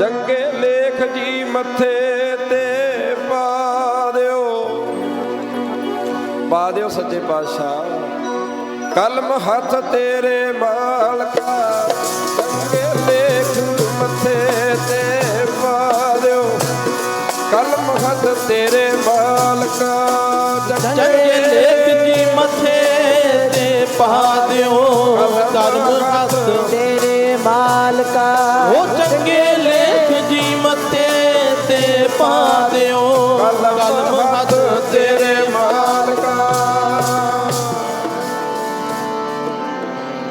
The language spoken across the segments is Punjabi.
ਚੰਗੇ ਲੇਖ ਜੀ ਮੱਥੇ ਤੇ ਪਾ ਦਿਓ। ਪਾ ਦਿਓ ਸੱਚੇ ਪਾਤਸ਼ਾਹ। ਕਲਮ ਹੱਥ ਤੇਰੇ ਮਾਲਕਾ ਚੰਗੇ ਲੇਖ ਮੱਥੇ ਤੇ ਪਾ ਦਿਓ। ਕਲਮ ਹੱਥ ਤੇਰੇ ਮਾਲਕਾ ਚੰਗੇ ਲੇਖ ਜੀ ਮੱਥੇ ਤੇ ਪਾ ਦਿਓ। ਕਰਮ ਹੱਥ ਤੇਰੇ ਮਾਲਕਾ ਉਹ ਚੰਗੇ ਜੀ ਮੱਥੇ ਤੇ ਪਾ ਦਿਓ। ਕਲਮ ਹੱਥ ਤੇਰੇ ਮਾਲਕਾ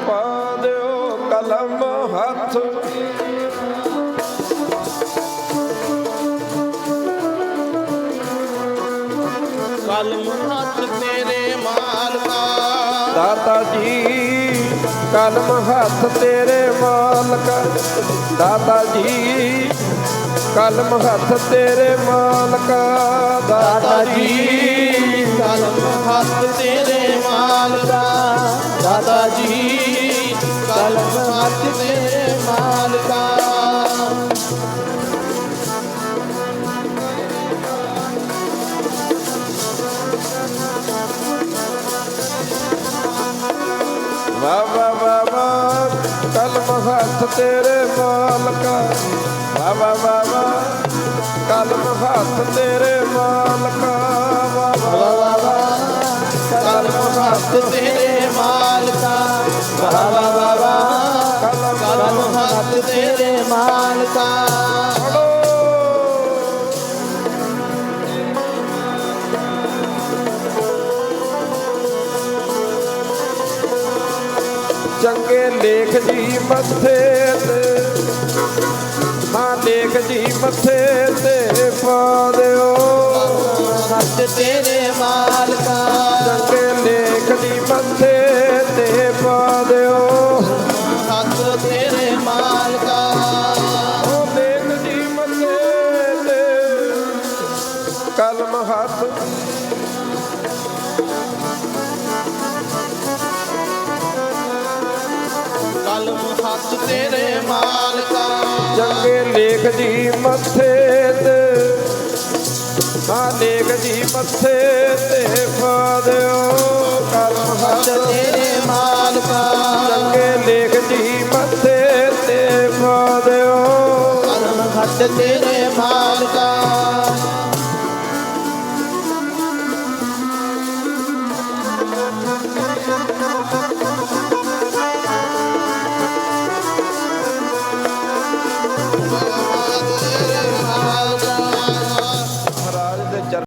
ਪਾ ਦਿਓ ਕਲਮ ਹੱਥ। ਕਲਮ ਹੱਥ ਤੇਰੇ ਮਾਲਕਾ ਦਾਤਾ ਜੀ ਕਲਮ ਹੱਥ ਤੇਰੇ ਮਾਲਕਾ ਦਾਤਾ ਜੀ। ਕਲਮ ਹੱਥ ਤੇਰੇ ਮਾਲਕਾ ਦਾਤਾ ਜੀ। ਕਲਮ ਹੱਥ ਤੇਰੇ ਮਾਲਕਾ ਦਾਦਾ ਜੀ। ਕਲਮ ਹੱਥ ਤੇਰੇ ਮਾਲਕਾ। ਵਾ ਕਲਮ ਹੱਥ ਤੇਰੇ ਮਾਲਕਾ ਵਾ ਵਾ ਵਾ ਵਾ ਕਲਮ ਹੱਥ ਤੇਰੇ ਮਾਲਕਾ ਵਾ ਵਾ ਵਾ ਵਾ ਕਲਮ ਹੱਥ ਤੇਰੇ ਮਾਲਕਾ ਵਾ ਵਾ ਵਾ ਵਾ ਕਲਮ ਹੱਥ ਤੇਰੇ ਮਾਲਕਾ ਚੰਗੇ ਲੇਖ ਜੀ ਮੱਥੇ ਤੇ ਹਾਂ ਲੇਖ ਜੀ ਮੱਥੇ ਤੇ ਪਾ ਦਿਓ। ਹੱਥ ਤੇਰੇ ਮਾਲਕਾ। ਚੰਗੇ ਲੇਖ ਜੀ ਮੱਥੇ ਤੇ ਪਾ ਦਿਓ। ਹੱਥ ਤੇਰੇ ਮਾਲਕਾ। ਉਹ ਲੇਖ ਜੀ ਮੱਥੇ ਤੇ ਕਲਮ ਹੱਥ। ਕਲਮ ਹੱਥ ਤੇਰੇ ਮਾਲਕਾ। ਚੰਗੇ ਲੇਖ ਜੀ ਮੱਥੇ ਤੇ ਹਾਂ ਲੇਖ ਜੀ ਮੱਥੇ ਤੇ ਪਾ ਦਿਓ ਕਲਮ ਹੱਥ ਤੇਰੇ ਮਾਲਕਾ। ਚੰਗੇ ਲੇਖ ਜੀ ਮੱਥੇ ਤੇ ਪਾ ਦਿਓ ਕਲਮ ਹੱਥ ਤੇਰੇ ਮਾਲਕਾ।